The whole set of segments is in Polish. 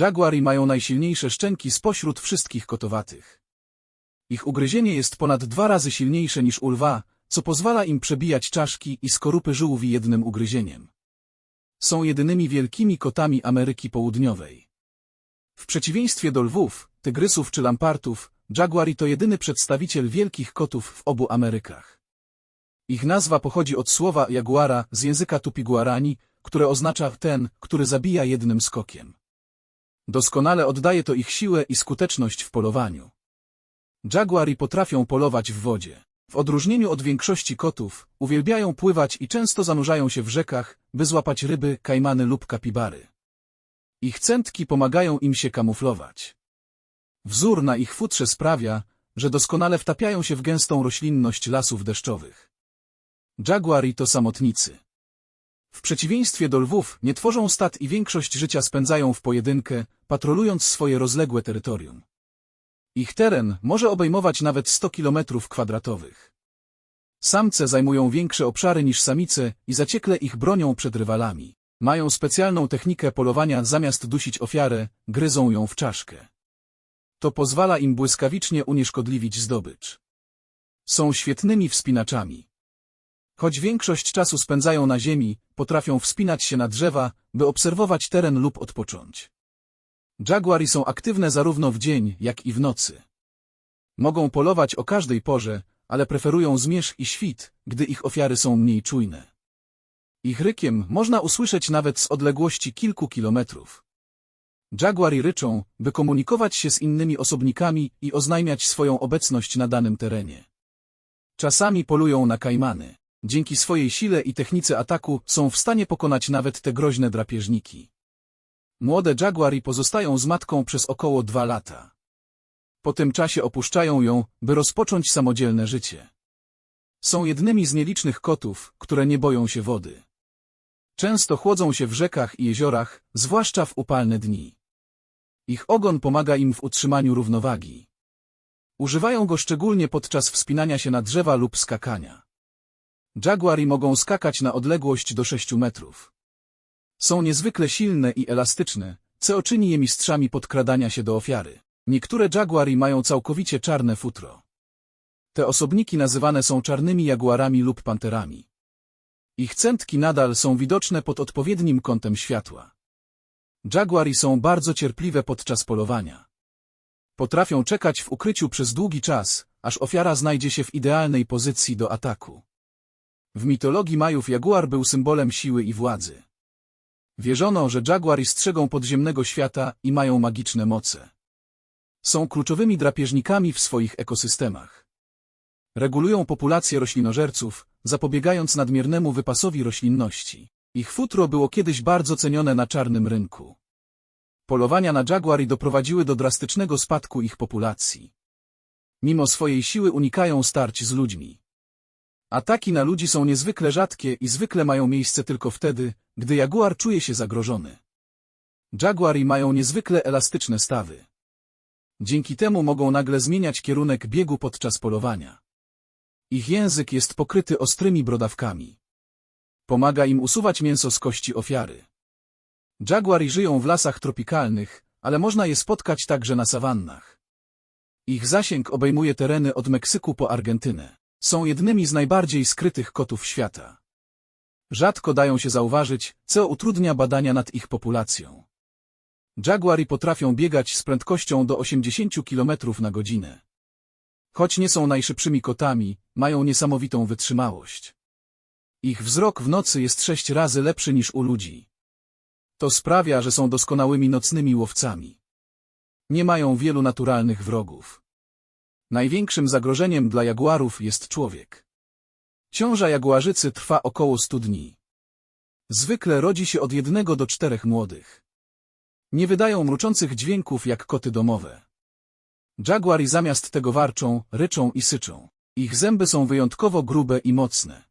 Jaguary mają najsilniejsze szczęki spośród wszystkich kotowatych. Ich ugryzienie jest ponad dwa razy silniejsze niż u lwa, co pozwala im przebijać czaszki i skorupy żółwi jednym ugryzieniem. Są jedynymi wielkimi kotami Ameryki Południowej. W przeciwieństwie do lwów, tygrysów czy lampartów, Jaguari to jedyny przedstawiciel wielkich kotów w obu Amerykach. Ich nazwa pochodzi od słowa jaguara z języka Tupi-Guarani, które oznacza ten, który zabija jednym skokiem. Doskonale oddaje to ich siłę i skuteczność w polowaniu. Jaguari potrafią polować w wodzie. W odróżnieniu od większości kotów, uwielbiają pływać i często zanurzają się w rzekach, by złapać ryby, kajmany lub kapibary. Ich cętki pomagają im się kamuflować. Wzór na ich futrze sprawia, że doskonale wtapiają się w gęstą roślinność lasów deszczowych. Jaguari to samotnicy. W przeciwieństwie do lwów nie tworzą stad i większość życia spędzają w pojedynkę, patrolując swoje rozległe terytorium. Ich teren może obejmować nawet 100 km kwadratowych. Samce zajmują większe obszary niż samice i zaciekle ich bronią przed rywalami. Mają specjalną technikę polowania zamiast dusić ofiarę, gryzą ją w czaszkę. To pozwala im błyskawicznie unieszkodliwić zdobycz. Są świetnymi wspinaczami. Choć większość czasu spędzają na ziemi, potrafią wspinać się na drzewa, by obserwować teren lub odpocząć. Jaguary są aktywne zarówno w dzień, jak i w nocy. Mogą polować o każdej porze, ale preferują zmierzch i świt, gdy ich ofiary są mniej czujne. Ich rykiem można usłyszeć nawet z odległości kilku kilometrów. Jaguary ryczą, by komunikować się z innymi osobnikami i oznajmiać swoją obecność na danym terenie. Czasami polują na kajmany. Dzięki swojej sile i technice ataku są w stanie pokonać nawet te groźne drapieżniki. Młode Jaguary pozostają z matką przez około dwa lata. Po tym czasie opuszczają ją, by rozpocząć samodzielne życie. Są jednymi z nielicznych kotów, które nie boją się wody. Często chłodzą się w rzekach i jeziorach, zwłaszcza w upalne dni. Ich ogon pomaga im w utrzymaniu równowagi. Używają go szczególnie podczas wspinania się na drzewa lub skakania. Jaguary mogą skakać na odległość do 6 metrów. Są niezwykle silne i elastyczne, co czyni je mistrzami podkradania się do ofiary. Niektóre jaguary mają całkowicie czarne futro. Te osobniki nazywane są czarnymi jaguarami lub panterami. Ich cętki nadal są widoczne pod odpowiednim kątem światła. Jaguary są bardzo cierpliwe podczas polowania. Potrafią czekać w ukryciu przez długi czas, aż ofiara znajdzie się w idealnej pozycji do ataku. W mitologii Majów jaguar był symbolem siły i władzy. Wierzono, że jaguary strzegą podziemnego świata i mają magiczne moce. Są kluczowymi drapieżnikami w swoich ekosystemach. Regulują populację roślinożerców, zapobiegając nadmiernemu wypasowi roślinności. Ich futro było kiedyś bardzo cenione na czarnym rynku. Polowania na jaguary doprowadziły do drastycznego spadku ich populacji. Mimo swojej siły unikają starć z ludźmi. Ataki na ludzi są niezwykle rzadkie i zwykle mają miejsce tylko wtedy, gdy jaguar czuje się zagrożony. Jaguary mają niezwykle elastyczne stawy. Dzięki temu mogą nagle zmieniać kierunek biegu podczas polowania. Ich język jest pokryty ostrymi brodawkami. Pomaga im usuwać mięso z kości ofiary. Jaguary żyją w lasach tropikalnych, ale można je spotkać także na sawannach. Ich zasięg obejmuje tereny od Meksyku po Argentynę. Są jednymi z najbardziej skrytych kotów świata. Rzadko dają się zauważyć, co utrudnia badania nad ich populacją. Jaguary potrafią biegać z prędkością do 80 km na godzinę. Choć nie są najszybszymi kotami, mają niesamowitą wytrzymałość. Ich wzrok w nocy jest sześć razy lepszy niż u ludzi. To sprawia, że są doskonałymi nocnymi łowcami. Nie mają wielu naturalnych wrogów. Największym zagrożeniem dla jaguarów jest człowiek. Ciąża jaguarzycy trwa około 100 dni. Zwykle rodzi się od jednego do czterech młodych. Nie wydają mruczących dźwięków jak koty domowe. Jaguary zamiast tego warczą, ryczą i syczą. Ich zęby są wyjątkowo grube i mocne.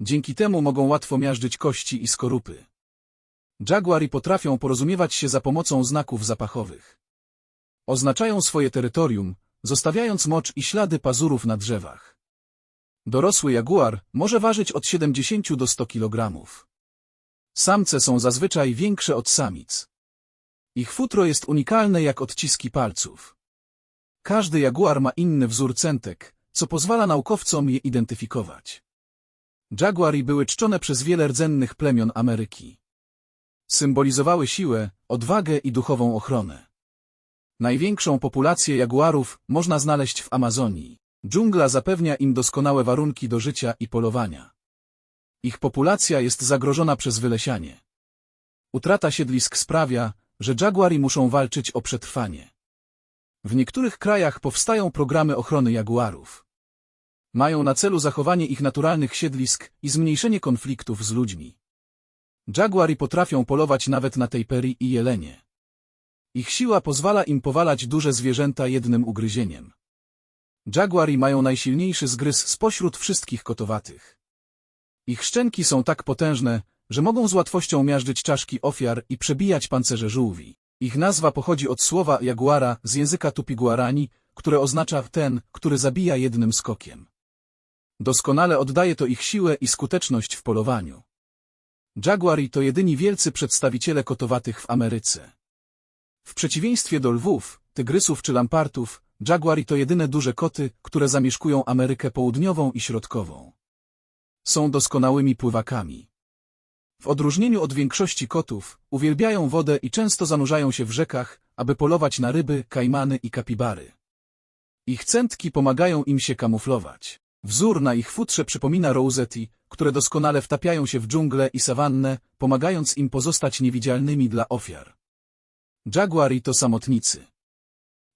Dzięki temu mogą łatwo miażdżyć kości i skorupy. Jaguary potrafią porozumiewać się za pomocą znaków zapachowych. Oznaczają swoje terytorium, zostawiając mocz i ślady pazurów na drzewach. Dorosły jaguar może ważyć od 70 do 100 kg. Samce są zazwyczaj większe od samic. Ich futro jest unikalne jak odciski palców. Każdy jaguar ma inny wzór centek, co pozwala naukowcom je identyfikować. Jaguary były czczone przez wiele rdzennych plemion Ameryki. Symbolizowały siłę, odwagę i duchową ochronę. Największą populację jaguarów można znaleźć w Amazonii. Dżungla zapewnia im doskonałe warunki do życia i polowania. Ich populacja jest zagrożona przez wylesianie. Utrata siedlisk sprawia, że jaguari muszą walczyć o przetrwanie. W niektórych krajach powstają programy ochrony jaguarów. Mają na celu zachowanie ich naturalnych siedlisk i zmniejszenie konfliktów z ludźmi. Jaguari potrafią polować nawet na tejpery i jelenie. Ich siła pozwala im powalać duże zwierzęta jednym ugryzieniem. Jaguari mają najsilniejszy zgryz spośród wszystkich kotowatych. Ich szczęki są tak potężne, że mogą z łatwością miażdżyć czaszki ofiar i przebijać pancerze żółwi. Ich nazwa pochodzi od słowa jaguara z języka tupi-guarani, które oznacza ten, który zabija jednym skokiem. Doskonale oddaje to ich siłę i skuteczność w polowaniu. Jaguari to jedyni wielcy przedstawiciele kotowatych w Ameryce. W przeciwieństwie do lwów, tygrysów czy lampartów, jaguari to jedyne duże koty, które zamieszkują Amerykę Południową i Środkową. Są doskonałymi pływakami. W odróżnieniu od większości kotów, uwielbiają wodę i często zanurzają się w rzekach, aby polować na ryby, kajmany i kapibary. Ich centki pomagają im się kamuflować. Wzór na ich futrze przypomina rosety, które doskonale wtapiają się w dżunglę i sawannę, pomagając im pozostać niewidzialnymi dla ofiar. Jaguari to samotnicy.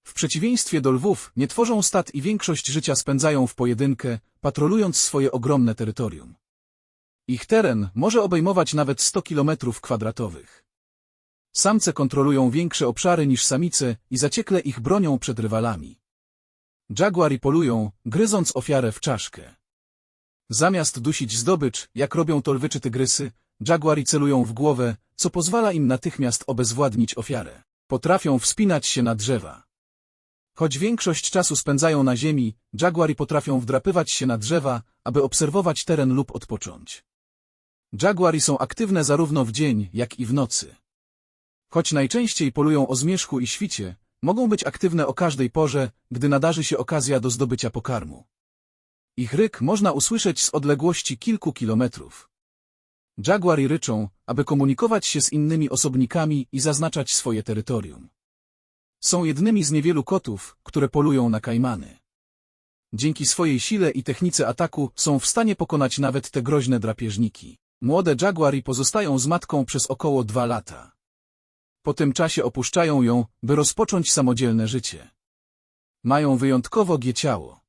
W przeciwieństwie do lwów nie tworzą stad i większość życia spędzają w pojedynkę, patrolując swoje ogromne terytorium. Ich teren może obejmować nawet 100 kilometrów kwadratowych. Samce kontrolują większe obszary niż samice i zaciekle ich bronią przed rywalami. Jaguari polują, gryząc ofiarę w czaszkę. Zamiast dusić zdobycz, jak robią to lwy czy tygrysy, jaguari celują w głowę, co pozwala im natychmiast obezwładnić ofiarę. Potrafią wspinać się na drzewa. Choć większość czasu spędzają na ziemi, jaguari potrafią wdrapywać się na drzewa, aby obserwować teren lub odpocząć. Jaguari są aktywne zarówno w dzień, jak i w nocy. Choć najczęściej polują o zmierzchu i świcie, mogą być aktywne o każdej porze, gdy nadarzy się okazja do zdobycia pokarmu. Ich ryk można usłyszeć z odległości kilku kilometrów. Jaguari ryczą, aby komunikować się z innymi osobnikami i zaznaczać swoje terytorium. Są jednymi z niewielu kotów, które polują na kajmany. Dzięki swojej sile i technice ataku są w stanie pokonać nawet te groźne drapieżniki. Młode jaguari pozostają z matką przez około dwa lata. Po tym czasie opuszczają ją, by rozpocząć samodzielne życie. Mają wyjątkowo gie ciało.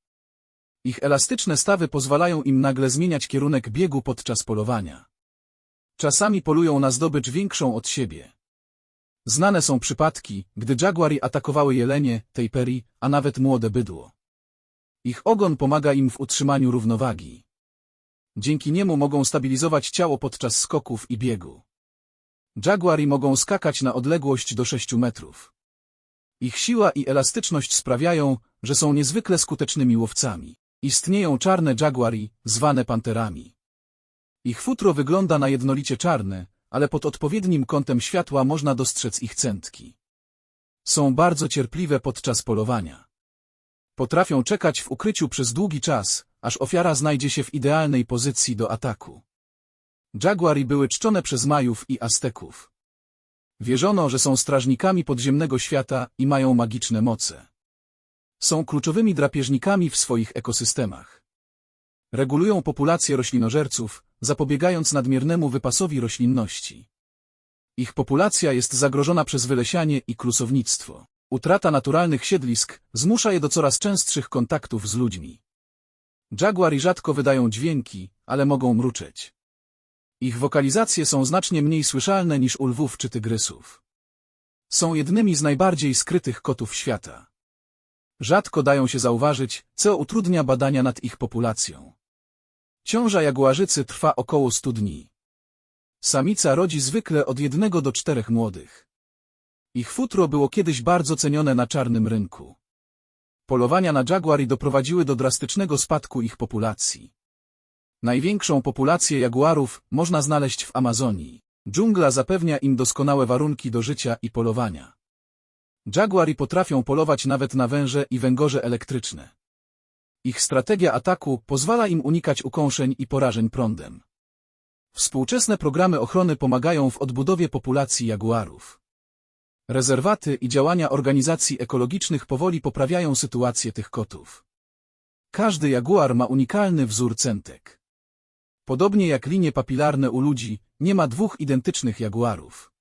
Ich elastyczne stawy pozwalają im nagle zmieniać kierunek biegu podczas polowania. Czasami polują na zdobycz większą od siebie. Znane są przypadki, gdy jaguari atakowały jelenie, tejperi, a nawet młode bydło. Ich ogon pomaga im w utrzymaniu równowagi. Dzięki niemu mogą stabilizować ciało podczas skoków i biegu. Jaguari mogą skakać na odległość do 6 metrów. Ich siła i elastyczność sprawiają, że są niezwykle skutecznymi łowcami. Istnieją czarne jaguari, zwane panterami. Ich futro wygląda na jednolicie czarne, ale pod odpowiednim kątem światła można dostrzec ich centki. Są bardzo cierpliwe podczas polowania. Potrafią czekać w ukryciu przez długi czas, aż ofiara znajdzie się w idealnej pozycji do ataku. Jaguari były czczone przez Majów i Azteków. Wierzono, że są strażnikami podziemnego świata i mają magiczne moce. Są kluczowymi drapieżnikami w swoich ekosystemach. Regulują populację roślinożerców, zapobiegając nadmiernemu wypasowi roślinności. Ich populacja jest zagrożona przez wylesianie i klusownictwo. Utrata naturalnych siedlisk zmusza je do coraz częstszych kontaktów z ludźmi. Jaguari rzadko wydają dźwięki, ale mogą mruczeć. Ich wokalizacje są znacznie mniej słyszalne niż u lwów czy tygrysów. Są jednymi z najbardziej skrytych kotów świata. Rzadko dają się zauważyć, co utrudnia badania nad ich populacją. Ciąża jaguarzycy trwa około 100 dni. Samica rodzi zwykle od jednego do czterech młodych. Ich futro było kiedyś bardzo cenione na czarnym rynku. Polowania na jaguari doprowadziły do drastycznego spadku ich populacji. Największą populację jaguarów można znaleźć w Amazonii. Dżungla zapewnia im doskonałe warunki do życia i polowania. Jaguari potrafią polować nawet na węże i węgorze elektryczne. Ich strategia ataku pozwala im unikać ukąszeń i porażeń prądem. Współczesne programy ochrony pomagają w odbudowie populacji jaguarów. Rezerwaty i działania organizacji ekologicznych powoli poprawiają sytuację tych kotów. Każdy jaguar ma unikalny wzór centek. Podobnie jak linie papilarne u ludzi, nie ma dwóch identycznych jaguarów.